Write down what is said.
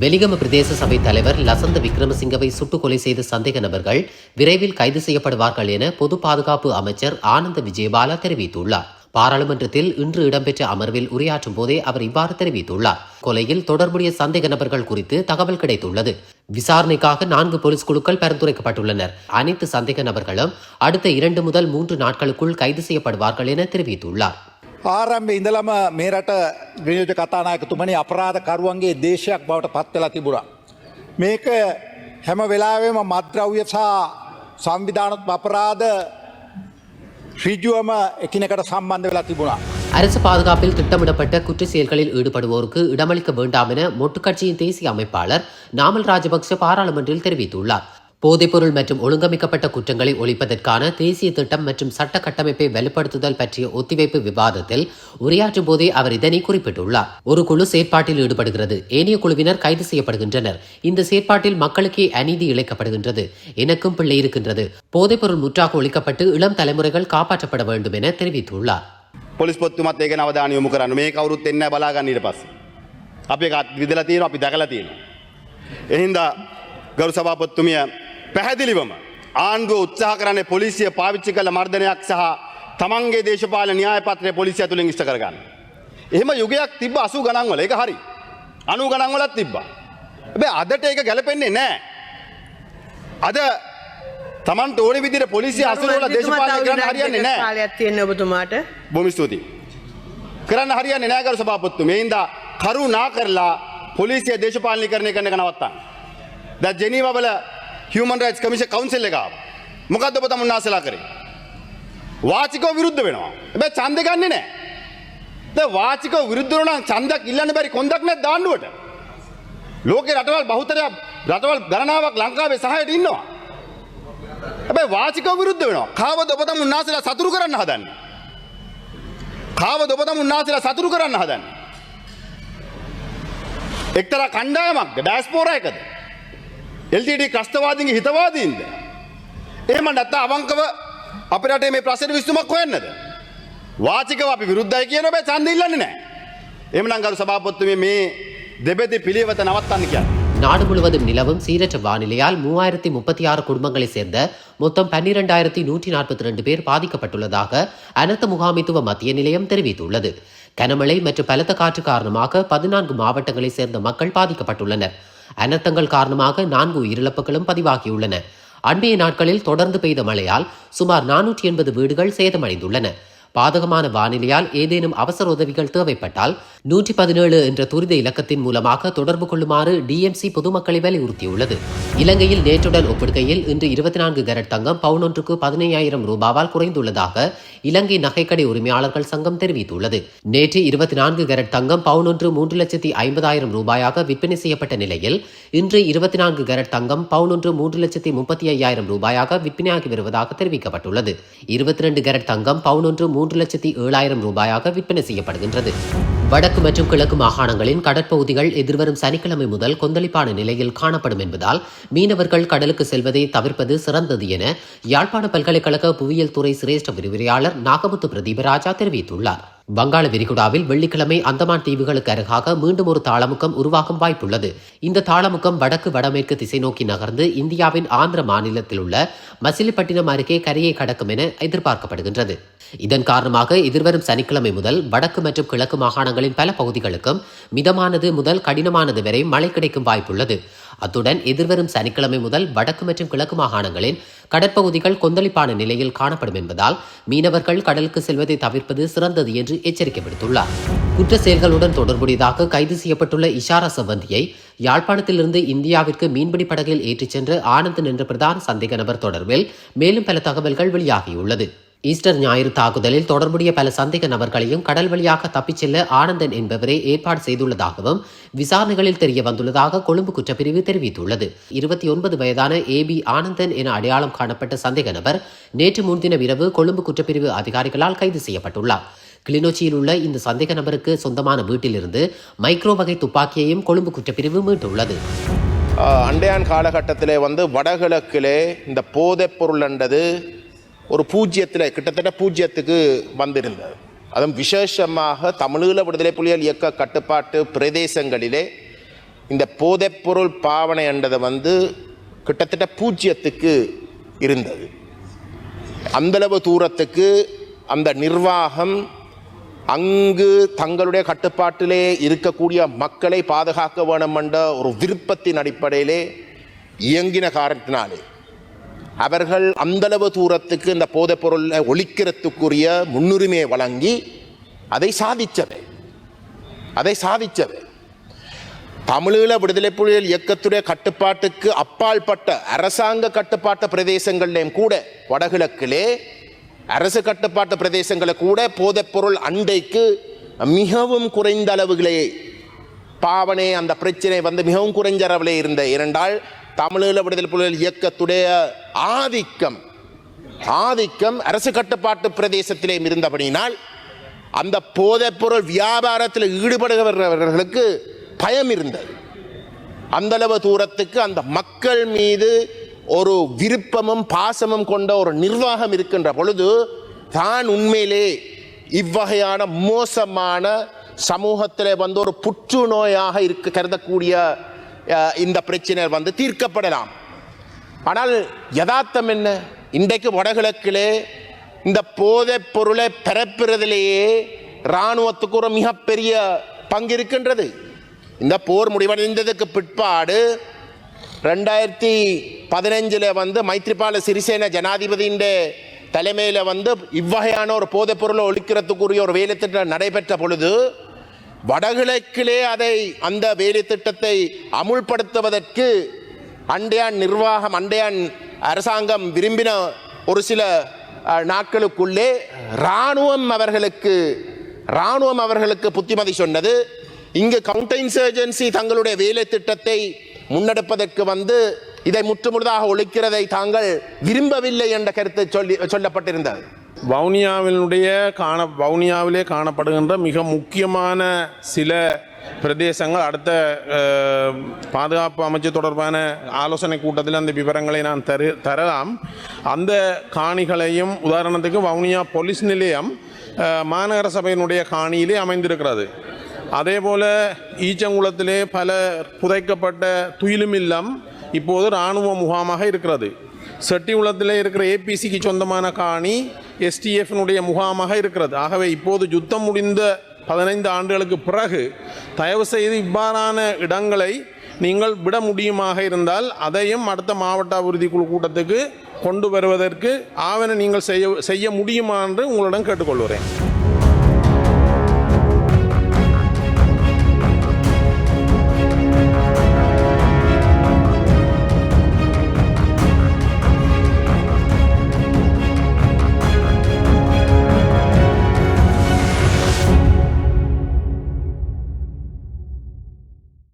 வெலிகம பிரதேச சபை தலைவர் லசந்த விக்ரமசிங்கவை சுட்டுக் கொலை செய்த சந்தேக நபர்கள் விரைவில் கைது செய்யப்படுவார்கள் என பொது பாதுகாப்பு அமைச்சர் ஆனந்த விஜயபாலா தெரிவித்துள்ளார். பாராளுமன்றத்தில் இன்று இடம்பெற்ற அமர்வில் உரையாற்றும் போதே அவர் இவ்வாறு தெரிவித்துள்ளார். கொலையில் தொடர்புடைய சந்தேக நபர்கள் குறித்து தகவல் கிடைத்துள்ளது. விசாரணைக்காக நான்கு போலீஸ் குழுக்கள் பரிந்துரைக்கப்பட்டுள்ளனர். அனைத்து சந்தேக நபர்களும் அடுத்த இரண்டு முதல் மூன்று நாட்களுக்குள் கைது செய்யப்படுவார்கள் என தெரிவித்துள்ளார். ආරම්භ ඉඳලම මේ රට විනියෝජ කතානායකතුමනි අපරාධ කරුවන්ගේ දේශයක් බවට පත්වෙලා තිබුණා. මේක හැම වෙලාවෙම මද්‍රව්‍ය සහ සංවිධානත් අපරාධ රිජුවම එකිනකට සම්බන්ධ වෙලා තිබුණා. அரசு பாதுகாப்பில் திட்டமிடப்பட்ட குற்ற செயல்களில் ஈடுபடுவோருக்கு இடமளிக்க வேண்டாம் என மொட்டு கட்சியின் தேசிய அமைப்பாளர் நாமல் ராஜபக்ச பாராளுமன்றில் தெரிவித்துள்ளார் போதைப்பொருள் மற்றும் ஒழுங்கமைக்கப்பட்ட குற்றங்களை ஒழிப்பதற்கான தேசிய திட்டம் மற்றும் சட்ட கட்டமைப்பை வலுப்படுத்துதல் பற்றிய ஒத்திவைப்பு விவாதத்தில் உரையாற்றும் போதே அவர் இதனை குறிப்பிட்டுள்ளார் ஒரு குழு செயற்பாட்டில் ஈடுபடுகிறது ஏனைய குழுவினர் கைது செய்யப்படுகின்றனர் இந்த செயற்பாட்டில் மக்களுக்கே அநீதி இழைக்கப்படுகின்றது எனக்கும் பிள்ளை இருக்கின்றது போதைப்பொருள் முற்றாக ஒழிக்கப்பட்டு இளம் தலைமுறைகள் காப்பாற்றப்பட வேண்டும் என தெரிவித்துள்ளார் පොලිස් පොත්තුමත් ඒක නවදාන යොමු කරන්න මේ කවරුත් එන්න බලාගන්න ඊට පස්සේ. අපි එකත් විදලා තියෙන අපි දැකලා තියෙන. එහින්දා ගරු සභාපත්තුමිය පැහැදිලිවම ආණ්ඩුව උත්සාහ කරන්නේ පොලිසිය පාවිච්චි කළ මර්ධනයක් සහ තමන්ගේ දේශපාලන න්‍යාය පත්‍රය පොලිසිය ඇතුළෙන් ඉෂ්ට කරගන්න. එහෙම යුගයක් තිබ්බ 80 ගණන් වල ඒක හරි. 90 ගණන් වලත් තිබ්බා. හැබැයි අදට ඒක ගැලපෙන්නේ නැහැ. අද තමන්ට ඕනේ විදිහට පොලිසිය අසුරවලා දේශපාලනය කරන්න හරියන්නේ නැහැ. කාලයක් තියෙන ඔබතුමාට. බොහොම ස්තුතියි. කරන්න හරියන්නේ නැහැ ගරු සභාපතිතුමෝ. මේ හින්දා කරුණා කරලා පොලිසිය දේශපාලනීකරණය කරන එක නවත්තන්න. දැන් ජෙනීවා වල හියමන් රයිස් කමිෂ කවන්සෙල් එක මොකක්ද ඔබ තමුන් ආසලා කරේ? වාචිකව විරුද්ධ වෙනවා. හැබැයි ඡන්දේ ගන්නෙ නෑ. දැන් වාචිකව විරුද්ධ වෙනවා නම් ඡන්දක් ඉල්ලන්න බැරි කොන්දක් නැත් දාණ්ඩුවට ලෝකේ රටවල් බහුතරයක් රටවල් ගණනාවක් ලංකාවේ සහායට ඉන්නවා. හැබැයි වාචිකව විරුද්ධ වෙනවා. කාවද ඔබ තමුන් ආසලා සතුරු කරන්න හදන්නේ? කාවද ඔබ තමුන් ආසලා සතුරු කරන්න හදන්නේ? එක්තරා කණ්ඩායමක්ද ඩයස්පෝරා එකද? එල්ටඩ ක්‍රස්තවාදීගේ හිතවාදීන්ද. ඒම නැත්ත අවංකව අපිට මේ ප්‍රසට විස්තුමක් හොයන්නද. වාචිකව අපි විරුද්ධයි කියන බෑ චන්ද ඉල්ලන්නේ නෑ. එමනං ගරු සභාපොත්තුම මේ දෙබෙති පිළිවෙත නවත්තන්න කියන්න. நாடு முழுவதும் நிலவும் சீரற்ற வானிலையால் மூவாயிரத்தி முப்பத்தி ஆறு குடும்பங்களைச் சேர்ந்த மொத்தம் பன்னிரெண்டாயிரத்தி நூற்றி நாற்பத்தி ரெண்டு பேர் பாதிக்கப்பட்டுள்ளதாக அனர்த்த முகாமைத்துவ மத்திய நிலையம் தெரிவித்துள்ளது கனமழை மற்றும் பலத்த காற்று காரணமாக பதினான்கு மாவட்டங்களைச் சேர்ந்த மக்கள் பாதிக்கப்பட்டுள்ளனர் அனர்த்தங்கள் காரணமாக நான்கு உயிரிழப்புகளும் பதிவாகியுள்ளன. அண்மைய நாட்களில் தொடர்ந்து பெய்த மழையால் சுமார் நானூற்றி எண்பது வீடுகள் சேதமடைந்துள்ளன. பாதகமான வானிலையால் ஏதேனும் அவசர உதவிகள் தேவைப்பட்டால் நூற்றி பதினேழு என்ற துரித இலக்கத்தின் மூலமாக தொடர்பு கொள்ளுமாறு டிஎம்சி பொதுமக்களை வலியுறுத்தியுள்ளது. இலங்கையில் நேற்றுடன் ஒப்பிடுகையில் இன்று இருபத்தி நான்கு கரட் தங்கம் பவுனொன்றுக்கு பதினையாயிரம் ரூபாவால் குறைந்துள்ளதாக இலங்கை நகைக்கடை உரிமையாளர்கள் சங்கம் தெரிவித்துள்ளது. நேற்று இருபத்தி நான்கு கரட் தங்கம் பவுனொன்று மூன்று லட்சத்தி ஐம்பதாயிரம் ரூபாயாக விற்பனை செய்யப்பட்ட நிலையில் இன்று இருபத்தி நான்கு கரட் தங்கம் பவுனொன்று மூன்று லட்சத்தி முப்பத்தி ஐயாயிரம் ரூபாயாக விற்பனையாகி வருவதாக தெரிவிக்கப்பட்டுள்ளது. இருபத்தி ரெண்டு கரட் தங்கம் பவுனொன்று மூன்று லட்சத்தி ஏழாயிரம் ரூபாயாக விற்பனை செய்யப்படுகின்றது. வடக்கு மற்றும் கிழக்கு மாகாணங்களின் கடற்பகுதிகள் எதிர்வரும் சனிக்கிழமை முதல் கொந்தளிப்பான நிலையில் காணப்படும் என்பதால் மீனவர்கள் கடலுக்கு செல்வதை தவிர்ப்பது சிறந்தது என யாழ்ப்பாண பல்கலைக்கழக புவியியல் துறை சிரேஷ்ட விரிவுரையாளர் நாகமுத்து பிரதீபராஜா தெரிவித்துள்ளார். வங்காள விரிகுடாவில் வெள்ளிக்கிழமை அந்தமான் தீவுகளுக்கு அருகாக மீண்டும் ஒரு தாளமுக்கம் உருவாகும் வாய்ப்புள்ளது. இந்த தாளமுக்கம் வடக்கு வடமேற்கு திசை நோக்கி நகர்ந்து இந்தியாவின் ஆந்திர மாநிலத்தில் உள்ள மசிலிப்பட்டினம் அருகே கரையை கடக்கும் என எதிர்பார்க்கப்படுகின்றது. இதன் காரணமாக எதிர்வரும் சனிக்கிழமை முதல் வடக்கு மற்றும் கிழக்கு மாகாணங்களின் பல பகுதிகளுக்கும் மிதமானது முதல் கடினமானது வரை மழை கிடைக்கும் வாய்ப்புள்ளது. அத்துடன் எதிர்வரும் சனிக்கிழமை முதல் வடக்கு மற்றும் கிழக்கு மாகாணங்களின் கடற்பகுதிகள் கொந்தளிப்பான நிலையில் காணப்படும் என்பதால் மீனவர்கள் கடலுக்கு செல்வதை தவிர்ப்பது சிறந்தது என்று எச்சரிக்கை விடுத்துள்ளார். குற்ற செயல்களுடன் தொடர்புடையதாக கைது செய்யப்பட்டுள்ள இஷாரா சவந்தியை யாழ்ப்பாணத்திலிருந்து இந்தியாவிற்கு மீன்பிடி படகில் ஏற்றிச் சென்ற ஆனந்த் என்ற பிரதான சந்தேக நபர் தொடர்பில் மேலும் பல தகவல்கள் வெளியாகியுள்ளது. ஈஸ்டர் ஞாயிறு தாக்குதலில் தொடர்புடைய பல சந்தேக நபர்களையும் கடல் வழியாக தப்பிச் செல்ல ஆனந்தன் என்பவரே ஏற்பாடு செய்துள்ளதாகவும் விசாரணைகளில் தெரிய வந்துள்ளதாக கொழும்பு குற்றப்பிரிவு தெரிவித்துள்ளது. இருபத்தி ஒன்பது வயதான ஏ பி ஆனந்தன் என அடையாளம் காணப்பட்ட சந்தேக நபர் நேற்று முன்தினம் இரவு கொழும்பு குற்றப்பிரிவு அதிகாரிகளால் கைது செய்யப்பட்டுள்ளார். கிளிநொச்சியில் உள்ள இந்த சந்தேக நபருக்கு சொந்தமான வீட்டிலிருந்து மைக்ரோ வகை துப்பாக்கியையும் கொழும்பு குற்றப்பிரிவு மீட்டுள்ளது. அண்டையான் காலகட்டத்திலே வந்து வடகிழக்கிலே இந்த போதைப் பொருள்ன்றது ஒரு பூஜ்ஜியத்தில் கிட்டத்தட்ட பூஜ்ஜியத்துக்கு வந்திருந்தது. அதுவும் விசேஷமாக தமிழீழ விடுதலை புலிகள் இயக்க கட்டுப்பாட்டு பிரதேசங்களிலே இந்த போதைப்பொருள் பாவனை என்றது வந்து கிட்டத்தட்ட பூஜ்ஜியத்துக்கு இருந்தது. அந்தளவு தூரத்துக்கு அந்த நிர்வாகம் அங்கு தங்களுடைய கட்டுப்பாட்டிலே இருக்கக்கூடிய மக்களை பாதுகாக்க வேணும் என்ற ஒரு விருப்பத்தின் அடிப்படையிலே இயங்கின காரணத்தினாலே. அவர்கள் அந்தளவு தூரத்துக்கு இந்த போதைப் பொருளை ஒழிக்கிறதுக்குரிய முன்னுரிமையை வழங்கி அதை சாதிச்சவை அதை சாதித்தது. தமிழீழ விடுதலை புலிகள் இயக்கத்துடைய கட்டுப்பாட்டுக்கு அப்பாற்பட்ட அரசாங்க கட்டுப்பாட்டு பிரதேசங்கள்லேயும் கூட வடகிழக்கிலே அரசு கட்டுப்பாட்டு பிரதேசங்களை கூட போதைப்பொருள் அண்டைக்கு மிகவும் குறைந்த அளவுகளே பாவனை அந்த பிரச்சனை வந்து மிகவும் குறைஞ்ச அளவிலே இருந்த இரண்டால் தமிழீழ விடுதலை புலிகள் இயக்கத்துடைய ஆதிக்கம் ஆதிக்கம் அரசு கட்டுப்பாட்டு பிரதேசத்திலே இருந்தபடியினால் அந்த போதைப்பொருள் வியாபாரத்தில் ஈடுபடுகிறவர்களுக்கு பயம் இருந்தது. அந்தளவு தூரத்துக்கு அந்த மக்கள் மீது ஒரு விருப்பமும் பாசமும் கொண்ட ஒரு நிர்வாகம் இருக்கின்ற பொழுது தான் உண்மையிலே இவ்வகையான மோசமான சமூகத்தில் வந்து ஒரு புற்றுநோயாக இருக்க கருதக்கூடிய இந்த பிரச்சனை வந்து தீர்க்கப்படலாம். ஆனால் யதார்த்தம் என்ன? இன்றைக்கு வடகிழக்கிலே இந்த போதைப் பொருளை பரப்புறதிலேயே இராணுவத்துக்கு ஒரு மிகப்பெரிய பங்கு இருக்கின்றது. இந்த போர் முடிவடைந்ததுக்கு பிற்பாடு ரெண்டாயிரத்தி பதினஞ்சில் வந்து மைத்ரிபால சிறிசேன ஜனாதிபதியின் தலைமையில் வந்து இவ்வகையான ஒரு போதைப் பொருளை ஒழிக்கிறதுக்குரிய ஒரு வேலை திட்டம் நடைபெற்ற பொழுது வடகிழக்கிலே அதை அந்த வேலை திட்டத்தை அமுல்படுத்துவதற்கு அண்டையான் நிர்வாகம் அண்டையான் அரசாங்கம் விரும்பின ஒரு சில நாட்களுக்குள்ளே இராணுவம் அவர்களுக்கு இராணுவம் அவர்களுக்கு புத்திமதி சொன்னது. இங்கு கவுண்டர் இன்சர்ஜென்சி தங்களுடைய வேலை திட்டத்தை முன்னெடுப்பதற்கு வந்து இதை முற்றுமுழுதாக ஒழிக்கிறதை தாங்கள் விரும்பவில்லை என்ற கருத்து சொல்லி சொல்லப்பட்டிருந்தது. வவுனியாவினுடைய காண வவுனியாவிலே காணப்படுகின்ற மிக முக்கியமான சில பிரதேசங்கள் அடுத்த பாதுகாப்பு அமைச்சு தொடர்பான ஆலோசனை கூட்டத்தில் அந்த விவரங்களை நான் தரு தரலாம். அந்த காணிகளையும் உதாரணத்துக்கு வவுனியா போலீஸ் நிலையம் மாநகர சபையினுடைய காணியிலே அமைந்திருக்கிறது. அதே போல் ஈச்சங்குளத்திலே பல புதைக்கப்பட்ட துயிலும் இல்லம் இப்போது இராணுவ முகாமாக இருக்கிறது. செட்டிகுளத்தில் இருக்கிற ஏபிசிக்கு சொந்தமான காணி எஸ்டிஎஃப்னுடைய முகாமாக இருக்கிறது. ஆகவே இப்போது யுத்தம் முடிந்த பதினைந்து ஆண்டுகளுக்கு பிறகு தயவு செய்து இவ்வாறான இடங்களை நீங்கள் விட முடியுமாக இருந்தால் அதையும் அடுத்த மாவட்ட அபிவிருத்தி குழு கூட்டத்துக்கு கொண்டு வருவதற்கு ஆவண நீங்கள் செய்ய செய்ய முடியுமா என்று உங்களிடம் கேட்டுக்கொள்கிறேன்.